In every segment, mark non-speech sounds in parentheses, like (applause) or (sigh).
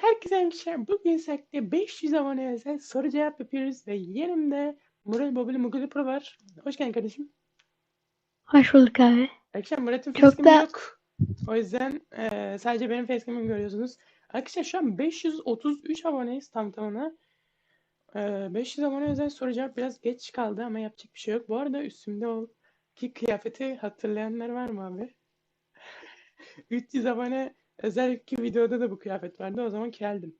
Herkese arkadaşlar bugün sekte 500 abone özel soru cevap yapıyoruz ve yanımda Murat Bobili Muguli Pro var. Hoş geldin kardeşim. Hoş bulduk abi. Arkadaşlar Murat'ın Çok facecam'i da- yok. O yüzden eee, sadece benim facecam'imi görüyorsunuz. Arkadaşlar şu an 533 aboneyiz tam tamına. Eee 500 abone özel soru cevap biraz geç kaldı ama yapacak bir şey yok. Bu arada üstümde o ki kıyafeti hatırlayanlar var mı abi? (laughs) 300 abone özellikle videoda da bu kıyafet vardı. O zaman keldim.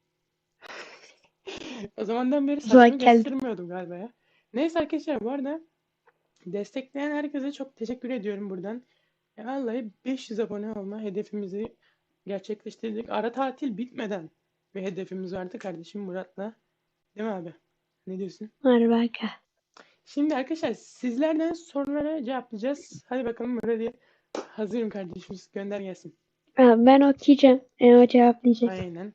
O zamandan beri saçımı kestirmiyordum galiba ya. Neyse arkadaşlar bu arada destekleyen herkese çok teşekkür ediyorum buradan. Ya vallahi 500 abone olma hedefimizi gerçekleştirdik. Ara tatil bitmeden bir hedefimiz vardı kardeşim Murat'la. Değil mi abi? Ne diyorsun? Aka. Şimdi arkadaşlar sizlerden sorulara cevaplayacağız. Hadi bakalım Murat'ı hazırım kardeşimiz. Gönder gelsin. Ben okuyacağım. E, o cevaplayacak. Aynen.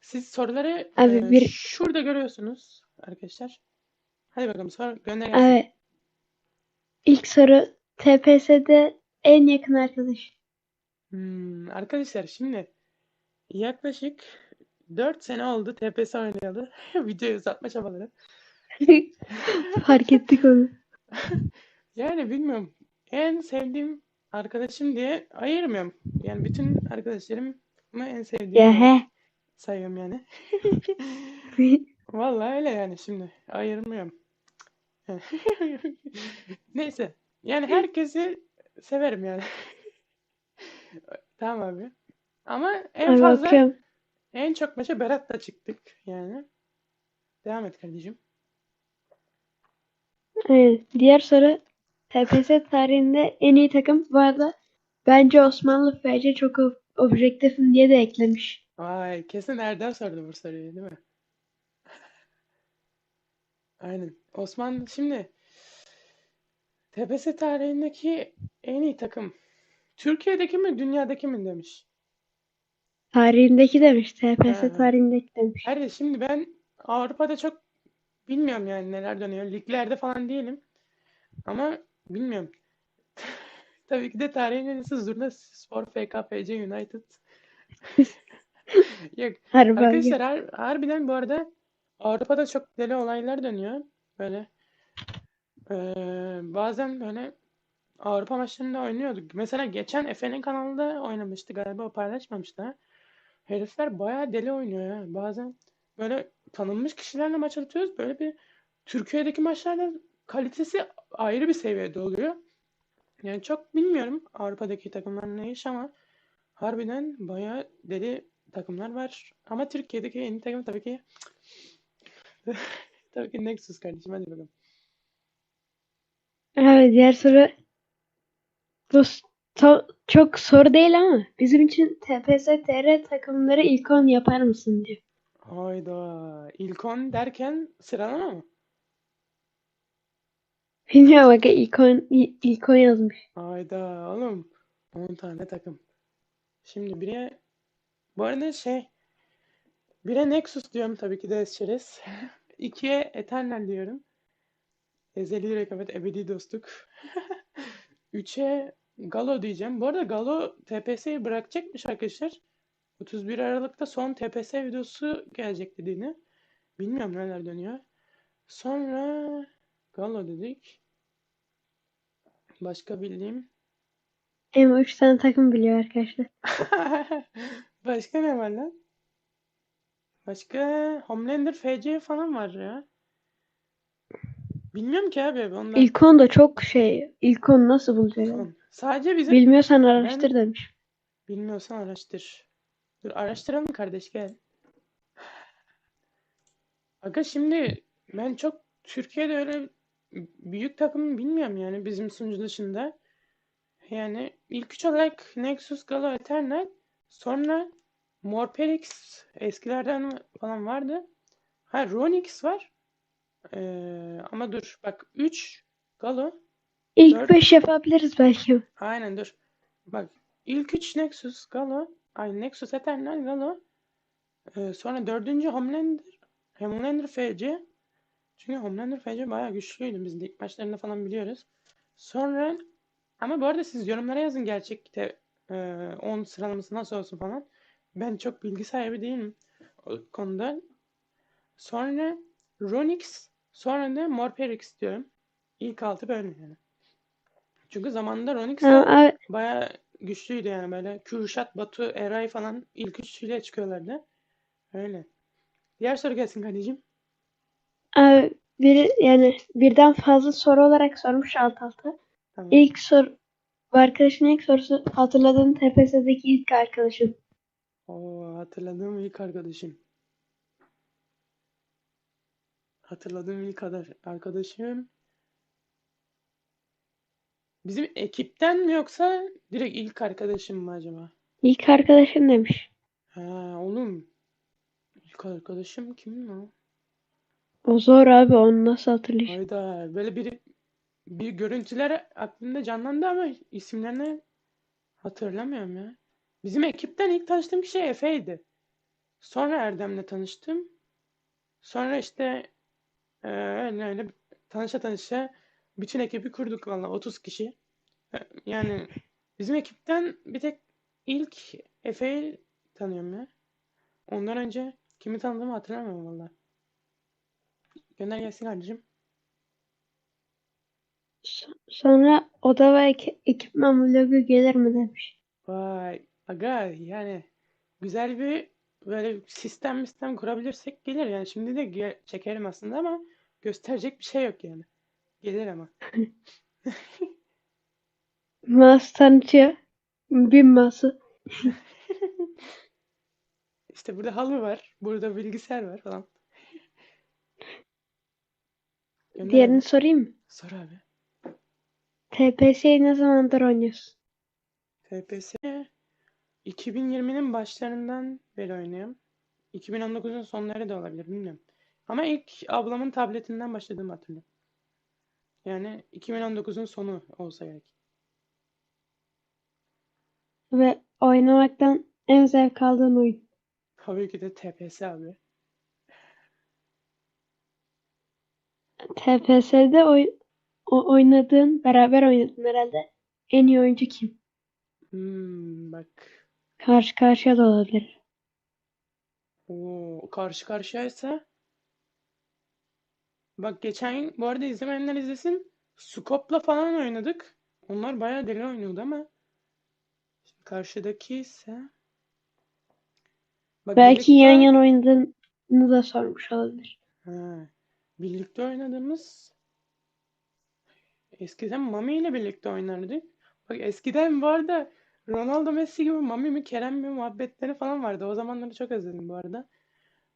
Siz soruları Abi e, bir- şurada görüyorsunuz arkadaşlar. Hadi bakalım sor gönder gelsin. Abi ilk soru TPS'de en yakın arkadaş. Hmm, arkadaşlar şimdi yaklaşık 4 sene oldu TPS oynayalı. (laughs) Videoyu uzatma çabaları. (laughs) Fark ettik onu. (laughs) Yani bilmiyorum. En sevdiğim arkadaşım diye ayırmıyorum. Yani bütün arkadaşlarımı en sevdiğim sayıyorum yani. (laughs) Vallahi öyle yani şimdi ayırmıyorum. (laughs) Neyse. Yani herkesi severim yani. (laughs) Tamam abi. Ama en Abi fazla okuyorum. en çok maça Berat'la çıktık yani. Devam et kardeşim. Evet. Diğer soru TPS tarihinde en iyi takım bu arada bence Osmanlı FC çok ob- objektifim diye de eklemiş. Vay kesin Erdem sordu bu soruyu değil mi? Aynen. Osman şimdi TPS tarihindeki en iyi takım Türkiye'deki mi dünyadaki mi demiş. Tarihindeki demiş. TPS Ha. tarihindeki demiş. Her şimdi ben Avrupa'da çok bilmiyorum yani neler dönüyor. Liglerde falan değilim. Ama bilmiyorum. (laughs) Tabii ki de tarihin en iyisi Zurna Spor FKFC United. (laughs) Yok. Harbi. Arkadaşlar har- harbiden bu arada Avrupa'da çok deli olaylar dönüyor. Böyle eee, bazen böyle Avrupa maçlarında oynuyorduk. Mesela geçen Efe'nin kanalında oynamıştı galiba o paylaşmamıştı. ha. Herifler bayağı deli oynuyor ya. Bazen böyle tanınmış kişilerle maç atıyoruz. Böyle bir Türkiye'deki maçlarda kalitesi ayrı bir seviyede oluyor. Yani çok bilmiyorum Avrupa'daki takımlar ne iş ama harbiden bayağı deli takımlar var. Ama Türkiye'deki en iyi takım tabii ki (laughs) tabii ki Nexus kardeşim hadi bakalım. Evet diğer soru bu to- çok soru değil ama bizim için TPS TR takımları ilk 10 yapar mısın diyor. Hayda. İlk 10 derken sıralama mı? Bilmiyorum bak ilk 10, il- ilk 10 yazmış. Hayda oğlum. 10 tane takım. Şimdi bire bu arada şey bire Nexus diyorum tabii ki de Escheres. (laughs) İkiye Eternal diyorum. Ezeli rekabet, ebedi dostluk. (laughs) Üçe Galo diyeceğim. Bu arada Galo TPS'yi bırakacakmış arkadaşlar. 31 Aralık'ta son TPS videosu gelecek dediğini. Bilmiyorum neler dönüyor. Sonra Galo dedik. Başka bildiğim. Ama 3 tane takım biliyor arkadaşlar. (laughs) Başka ne var lan? Başka Homelander FC falan var ya. Bilmiyorum ki abi onlar İlk 10 da çok şey. İlk 10 nasıl bulacağız? Sadece bizim Bilmiyorsan araştır demiş. bilmiyorsan araştır. Dur araştıralım kardeş gel. Aga şimdi ben çok Türkiye'de öyle büyük takım bilmiyorum yani bizim sunucu dışında. Yani ilk üç olarak Nexus, Galo, Eternal. Sonra Morpherix eskilerden falan vardı. Ha Ronix var. Ee, ama dur bak 3 Galo. İlk Dört- 5 yapabiliriz belki. Aynen dur. Bak ilk 3 Nexus, Galo. Ay Nexus, Eternal, Galo. Ee, sonra dördüncü Homelander. Homelander FC. Çünkü Homelander FC bayağı güçlüydü. Biz lig maçlarında falan biliyoruz. Sonra ama bu arada siz yorumlara yazın gerçekte 10 sıralaması nasıl olsun falan. ben çok bilgi sahibi değilim o konuda. Sonra Ronix, sonra da Morperix diyorum. İlk altı böyle yani. Çünkü zamanında Ronix de bayağı güçlüydü yani böyle. Kürşat, Batu, Eray falan ilk üçüyle çıkıyorlardı. Öyle. Diğer soru gelsin kardeşim. Bir, yani birden fazla soru olarak sormuş alt alta. Tamam. İlk soru bu arkadaşın ilk sorusu hatırladığın TPS'deki ilk arkadaşın. Oo, hatırladığım ilk arkadaşım. Hatırladığım ilk arkadaşım. Bizim ekipten mi yoksa direkt ilk arkadaşım mı acaba? İlk arkadaşın demiş. Ha, oğlum. İlk arkadaşım kim o? O zor abi onu nasıl hatırlayacağım? Hayda. Böyle bir bir görüntüler aklımda canlandı ama isimlerini hatırlamıyorum ya. Bizim ekipten ilk tanıştığım kişi Efe'ydi. Sonra Erdem'le tanıştım. Sonra işte eee, öyle öyle tanışa tanışa bütün ekibi kurduk valla 30 kişi. E, Yani bizim ekipten bir tek ilk Efe'yi tanıyorum ya. Ondan önce kimi tanıdığımı hatırlamıyorum valla. Gönder gelsin kardeşim. So- Sonra oda ve ek- ekipman vlogu gelir mi demiş. Vay aga yani güzel bir böyle sistem sistem kurabilirsek gelir yani şimdi de ge- çekerim aslında ama gösterecek bir şey yok yani. Gelir ama. (laughs) Mouse tanıtıyor. Bin mouse'u. (laughs) İşte burada halı var, burada bilgisayar var falan. Gönder Diğerini abi. sorayım mı? Sor abi. TPS'yi ne zamandır oynuyorsun? TPS 2020'nin başlarından beri oynuyorum. 2019'un sonları da olabilir bilmiyorum. Ama ilk ablamın tabletinden başladığımı hatırlıyorum. Yani 2019'un sonu olsa gerek. Ve oynamaktan en zevk aldığın oyun. Tabii ki de TPS abi. TPS'de oy o oynadığın, beraber oynadın herhalde. En iyi oyuncu kim? Hmm, bak. Karşı karşıya da olabilir. Oo, karşı karşıyaysa bak geçen bu arada izlemeyenler izlesin. Scope'la falan oynadık. Onlar bayağı deli oynuyordu ama şimdi karşıdaki ise bak Belki yan yana oynadığını da sormuş olabilir. ha, birlikte oynadığımız eskiden Mami ile birlikte oynardık. Bak eskiden bu arada Ronaldo Messi gibi Mami mi Kerem mi muhabbetleri falan vardı. O zamanları çok özledim bu arada.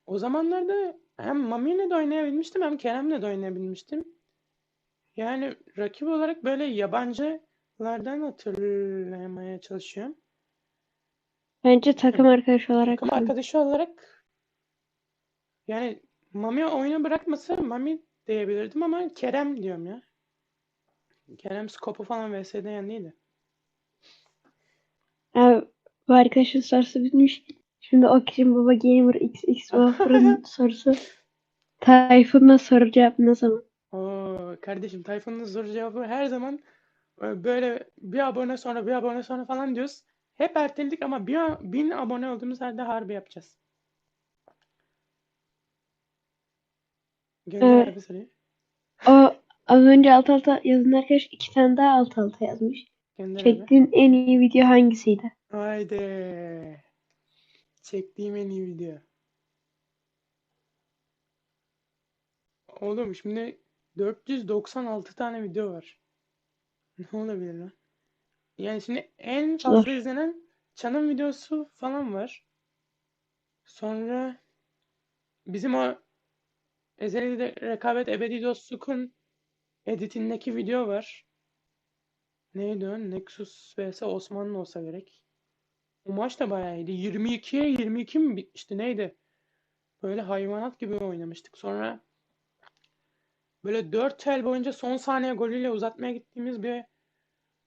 O zamanlarda hem Mami ile de oynayabilmiştim hem Kerem'le de oynayabilmiştim. Yani rakip olarak böyle yabancılardan hatırlamaya çalışıyorum. Bence takım arkadaşı olarak Takım arkadaşı olarak yani Mami oyunu bırakmasa Mami diyebilirdim ama Kerem diyorum ya. Kerem Skop'u falan VS'de yendiydi. Abi, bu arkadaşın sorusu bitmiş. Şimdi o kişinin baba gamer XX Wafer'ın (laughs) sorusu. Tayfun'la soru cevap ne zaman? Oo, kardeşim Tayfun'un zor cevabı her zaman e, böyle bir abone sonra bir abone sonra falan diyoruz. Hep erteledik ama bir, bin abone olduğumuz halde harbi yapacağız. Gönder soruyu. O az önce alt alta yazan arkadaş iki tane daha alt alta yazmış. Gönder abi. Çektiğin en iyi video hangisiydi? Haydi. Çektiğim en iyi video. Oğlum şimdi 496 tane video var. Ne olabilir lan? Yani şimdi en fazla Zor. izlenen Çan'ın videosu falan var. Sonra bizim o Ezeli de Rekabet Ebedi Dostluk'un editindeki video var. Neydi o? Nexus vs Osmanlı olsa gerek. O maç da bayağı iyiydi. 22'ye 22 mi bitmişti neydi? Böyle hayvanat gibi oynamıştık. Sonra böyle 4 el boyunca son saniye golüyle uzatmaya gittiğimiz bir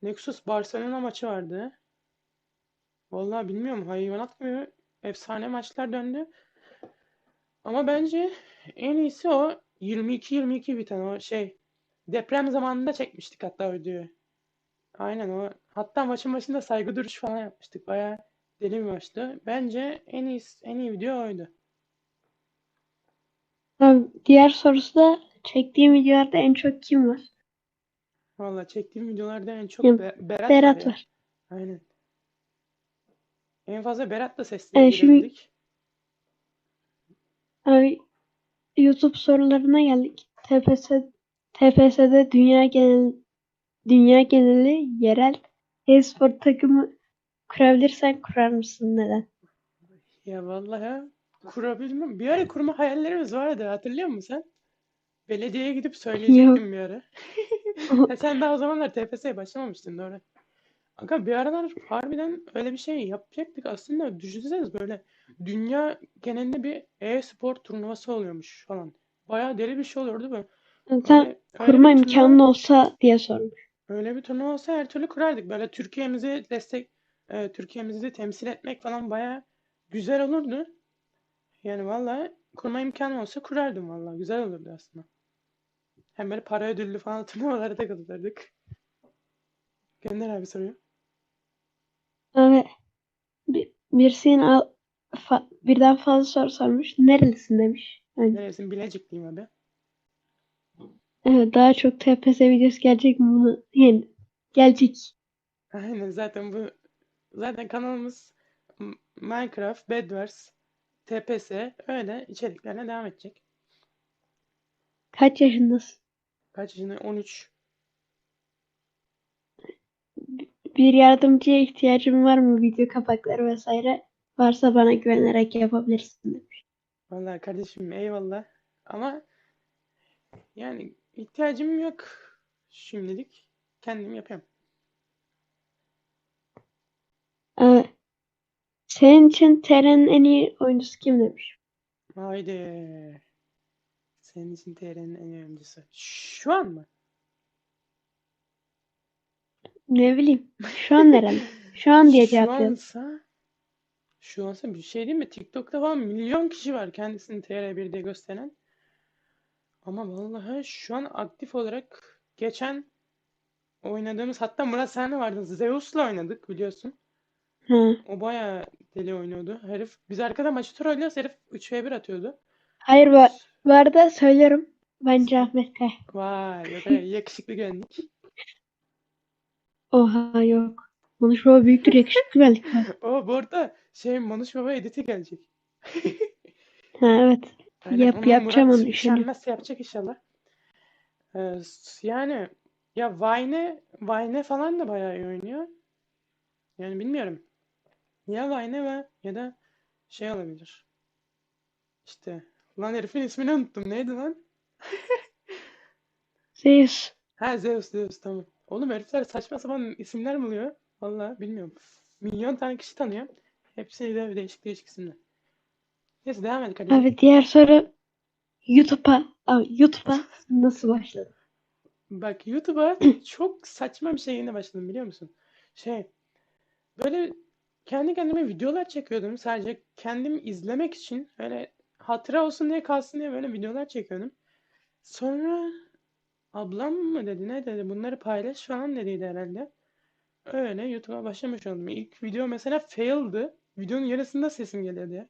Nexus Barcelona maçı vardı. Vallahi bilmiyorum hayvanat gibi efsane maçlar döndü. Ama bence en iyisi o 22-22 biten o şey. Deprem zamanında çekmiştik hatta videoyu. Aynen o. Hatta maçın başında saygı duruşu falan yapmıştık. Bayağı deli bir maçtı. Bence en iyi en iyi video oydu. Diğer sorusu da çektiğim videolarda en çok kim var? Valla çektiğim videolarda en çok Be- Berat var Berat ya. var. Aynen. En fazla Berat'la Ee, sesleri şimdi-. Abi YouTube sorularına geldik. TPS TPS'de dünya genel dünya geneli yerel e-spor takımı kurabilirsen kurar mısın? Neden? Ya vallahi kurabilmem. Bir ara kurma hayallerimiz vardı hatırlıyor musun sen? Belediyeye gidip söyleyecektim bir ara. Ya sen daha o zamanlar TPS'ye başlamamıştın doğru. Aga bir aralar harbiden öyle bir şey yapacaktık aslında düşünseniz böyle dünya genelinde bir e-spor turnuvası oluyormuş falan. Bayağı deli bir şey olurdu bu. Sen Öyle, kurma bir turnuva- imkanın olsa diye sormuş. Öyle bir turnuva olsa her türlü kurardık. Böyle Türkiye'mizi destek, e, Türkiye'mizi de temsil etmek falan bayağı güzel olurdu. Yani vallahi kurma imkanım olsa kurardım vallahi. Güzel olurdu aslında. Hem böyle para ödüllü falan (laughs) turnuvalara da katılırdık. Gönder abi soruyu. Abi bir, birisinin al, fa- birden fazla soru sormuş. Nerelisin demiş. Yani, Neresin? Bilecikliyim abi. evet, daha çok TPS videosu gelecek mi bunu? Yani gelecek. Aynen zaten bu zaten kanalımız Minecraft, Bedwars, TPS öyle içeriklerine devam edecek. Kaç yaşındasın? Kaç yaşında? 13. Bir yardımcıya ihtiyacın var mı? Video kapakları vesaire varsa bana güvenerek yapabilirsin demiş. Vallahi kardeşim eyvallah. Ama yani ihtiyacım yok şimdilik. Kendim yapıyorum. Ee, senin için TR'nin en iyi oyuncusu kim demiş. Haydi. Senin için TR'nin en iyi oyuncusu. Şu an mı? Ne bileyim. Şu an nerede? Şu an diye (laughs) Şu cevaplıyorum. ansa şu ansa bir şey değil mi? TikTok'ta falan milyon kişi var kendisini TR1'de gösteren. Ama vallahi şu an aktif olarak geçen oynadığımız hatta Murat Sahne vardı. Zeus'la oynadık biliyorsun. Ha. O bayağı deli oynuyordu. Herif biz arkada maçı trollüyoruz. Herif 3v1 atıyordu. Hayır var. Bu arada söylüyorum. Bence Ahmet Kaya. Vay yakışıklı gördük. (laughs) Oha yok. Konuşma büyüktür yakışıklı belki. (laughs) O bu arada şey Manuş Baba editi gelecek. (laughs) Ha evet. Aynen, Yap- onu yapacağım Murat onu, işini. üşenmezse yapacak inşallah. Ee, yani ya Vayne Vayne falan da bayağı iyi oynuyor. Yani bilmiyorum. Ya Vayne ve ya da şey olabilir. İşte lan herifin ismini unuttum. Neydi lan? Zeus. Ha Zeus Zeus tamam. Oğlum herifler saçma sapan isimler buluyor. Vallahi bilmiyorum. Milyon tane kişi tanıyor. Hepsi de değişik değişik isimler. Neyse devam edelim kardeşim. Abi diğer soru YouTube'a abi YouTube'a nasıl başladın? Bak YouTube'a çok saçma bir şeyle başladım biliyor musun? Şey böyle kendi kendime videolar çekiyordum. Sadece kendim izlemek için öyle hatıra olsun diye kalsın diye böyle videolar çekiyordum. Sonra ablam mı dedi ne dedi bunları paylaş falan dediydi herhalde. Öyle YouTube'a başlamış oldum. İlk video mesela fail'dı. Videonun yarısında sesim geliyordu (laughs) ya.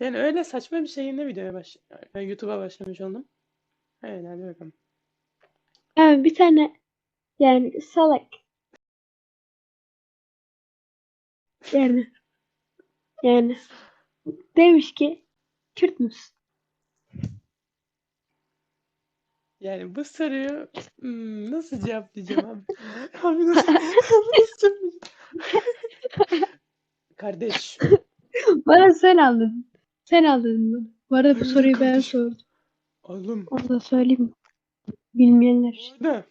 Yani öyle saçma bir şeyinle videoya baş YouTube'a başlamış oldum. Öyle hadi bakalım. Abi bir tane yani salak. Yani yani demiş ki Kürt müsün? Yani bu soruyu hmm, nasıl cevaplayacağım abi? (laughs) Abi nasıl, nasıl cevaplayacağım? Kardeş, Bana sen aldın. Sen aldın bunu. Bu arada bu Hayır soruyu ben kardeşim. sordum. oğlum Onu da söyleyeyim. Bilmeyenler için. burada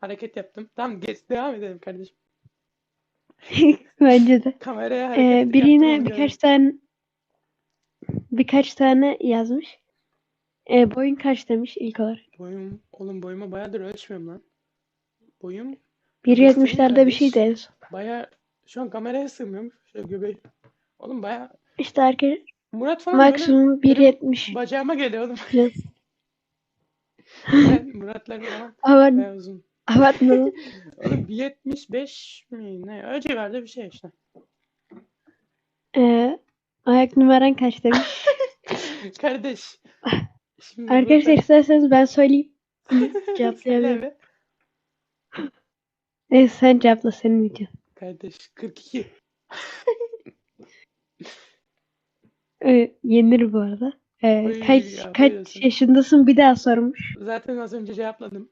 hareket yaptım. Tamam geç devam edelim kardeşim. (laughs) Bence de. Kameraya Ee, hareket biri yaptım yine onu birkaç tane birkaç tane yazmış. Ee, boyun kaç demiş ilk olarak. Boyum, oğlum boyuma bayağıdır ölçmüyorum lan. Boyum 1.70'lerde bir şeydi en son. baya şu an kameraya sığmıyorum. Şöyle göbeğim. Oğlum baya İşte arkadaş Murat falan maksimum benim 1.70 bacağıma geliyor oğlum. (laughs) Ben Muratlar falan baya uzun. Abartma. (laughs) Oğlum 1.75 mi ne? O civarda bir şey işte. Ayak numaran kaç demiş. (laughs) Kardeş. Şimdi Arkadaşlar burada- isterseniz ben söyleyeyim. Söyle (laughs) Cevaplayabilirim. Neyse sen cevapla senin videon. Kardeş 42. (laughs) Ee, yenir bu arada. Ee, Oy, kaç aferin kaç olsun. yaşındasın bir daha sormuş. Zaten az önce cevapladım.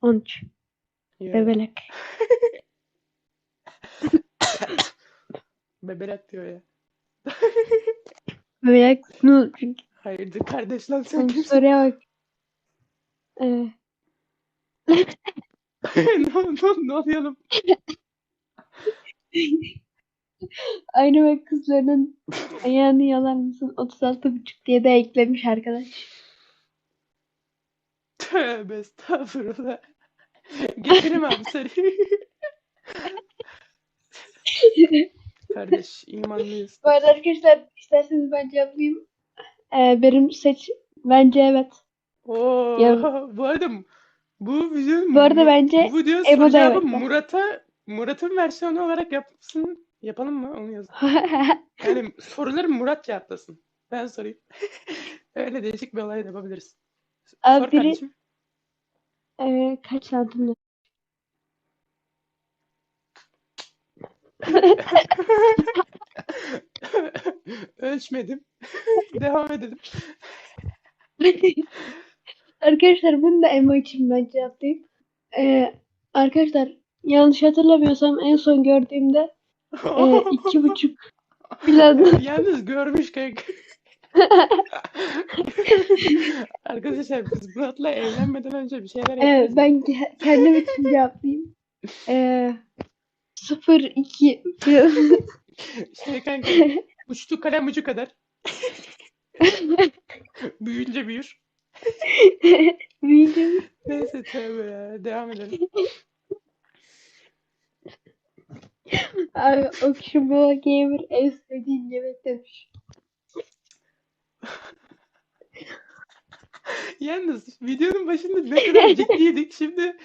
13. Yo, Bebelek. Bebelek diyor ya. Bebelek. Nu, çünkü Hayırdır kardeş lan sen son kimsin? soruya bak. Ee, (laughs) ne, ne, ne oğlum? (laughs) aynı ve kızlarının (laughs) ayağını yalar mısın? 36,5 diye de eklemiş arkadaş. Tövbe estağfurullah. Getirim abi seni. Kardeş imanlıyız. Bu arada arkadaşlar isterseniz ben cevaplayayım. Ee, benim seç bence evet. Oo, Ya- (laughs) bu arada bu videonun Bu arada bence bu da cevabı evet. Murat'a Murat'ın versiyonu olarak yapsın. Yapalım mı? Onu yaz. (laughs) Yani soruları Murat cevaplasın. Ben sorayım. (laughs) Öyle değişik bir olay da yapabiliriz. Abi Sor biri kardeşim. ee, kaç santim? (laughs) Ölçmedim. Devam edelim. Arkadaşlar bunu da Emo için ben cevaplayayım. Ee, arkadaşlar yanlış hatırlamıyorsam en son gördüğümde ee, (laughs) iki buçuk falan. Yalnız görmüş kanka. (laughs) Arkadaşlar biz Murat'la evlenmeden önce bir şeyler Evet, yapıyoruz. ben ke- kendim için cevaplayayım. Ee, 0 2 falan. Şey kanka (laughs) uçtu kalem ucu kadar. (laughs) Büyüyünce büyür. Büyüdüm. Neyse tövbe ya. Devam edelim. Abi Okşubo Gamer en sevdiğin yemek demiş. Yalnız videonun başında ne kadar (laughs) ciddiydik. Şimdi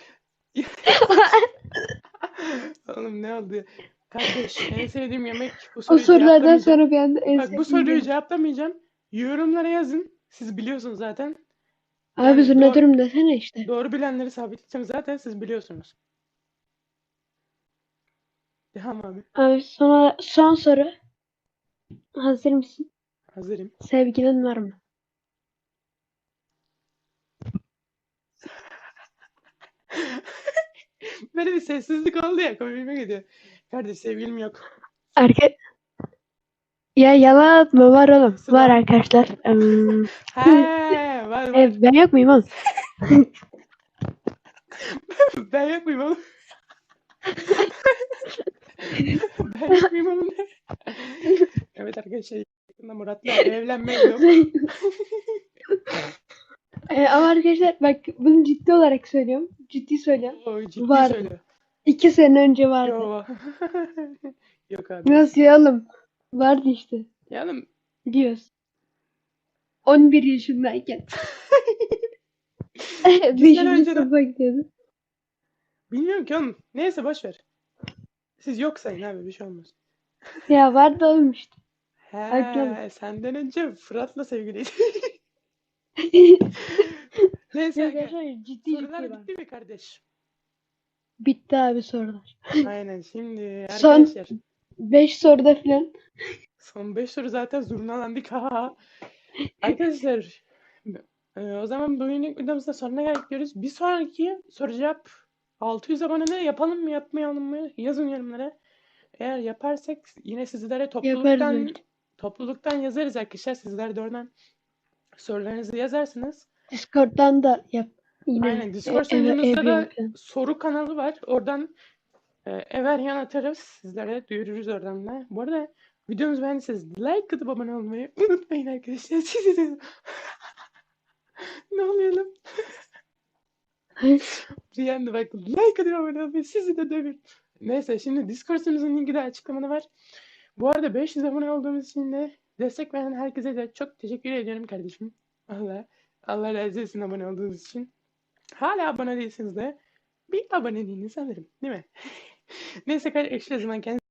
Oğlum ne oldu? Kardeş en (laughs) sevdiğim yemek bu O soruyu sorulardan cevaplamayacağım. sonra bir anda en Bak bu soruyu yemek. cevaplamayacağım. Yorumlara yazın. Siz biliyorsunuz zaten. Abi Yani doğru- durum desene işte. Doğru bilenleri sabitleyeceğim. Zaten siz biliyorsunuz. Devam abi. Abi sonra son soru. Hazır mısın? Hazırım. Sevgilin var mı? (laughs) Böyle bir sessizlik oldu ya. Komiğime gidiyor. Kardeş sevgilim yok. Arka... Ya yalan atma var oğlum. Nasıl Var arkadaşlar. Hmm, He, var var. e, ben yok muyum oğlum? (laughs) Ben yok muyum oğlum? (laughs) ben yok muyum oğlum? evet arkadaşlar yakında Murat'la evlenmek yok. (laughs) E, ama arkadaşlar bak bunu ciddi olarak söylüyorum. Ciddi söylüyorum. O ciddi Var. söylüyor. İki sene önce vardı. Yo. (laughs) yok abi. Nasıl ya oğlum? Vardı işte. Ya oğlum Biliyoruz. 11 yaşındayken. (laughs) Beşinci sınıfa gidiyordu. bilmiyorum ki oğlum. Neyse boş ver. Siz yok sayın abi bir şey olmaz. (laughs) Ya vardı oğlum işte. He, senden önce Fırat'la sevgiliydi. Neyse Yok arkadaşlar ciddi sorular ciddi bitti mi kardeş? Bitti abi sorular. Aynen şimdi Son- arkadaşlar 5 soruda filan. son 5 soru zaten zurnalandık ha. Arkadaşlar e, o zaman bugünlük videomuzda sonuna geldik diyoruz. Bir sonraki soru cevap 600 abone yapalım mı yapmayalım mı yazın yorumlara. Eğer yaparsak yine sizlere Yaparız topluluktan bence. topluluktan yazarız arkadaşlar. Sizler de oradan sorularınızı yazarsınız. Discord'dan da yap. Yine. Aynen Discord E- sunucumuzda da ev falan. soru kanalı var. Oradan e, Everyan atarız. Sizlere duyururuz oradan da. Bu arada videomuzu beğendiyseniz like atıp abone olmayı unutmayın arkadaşlar. (laughs) Sizi (laughs) ne lan? (laughs) Bir yanda bak like atıp abone olmayı sizi de dövün. Neyse şimdi Discord sunucumuzun linki de açıklamada var. Bu arada 500 abone olduğumuz için de destek veren herkese de çok teşekkür ediyorum kardeşim. Allah Allah razı olsun abone olduğunuz için. Hala abone değilsiniz de bir aboneliğinizi alırım değil mi? (laughs) Neyse kardeşler o zaman kendinize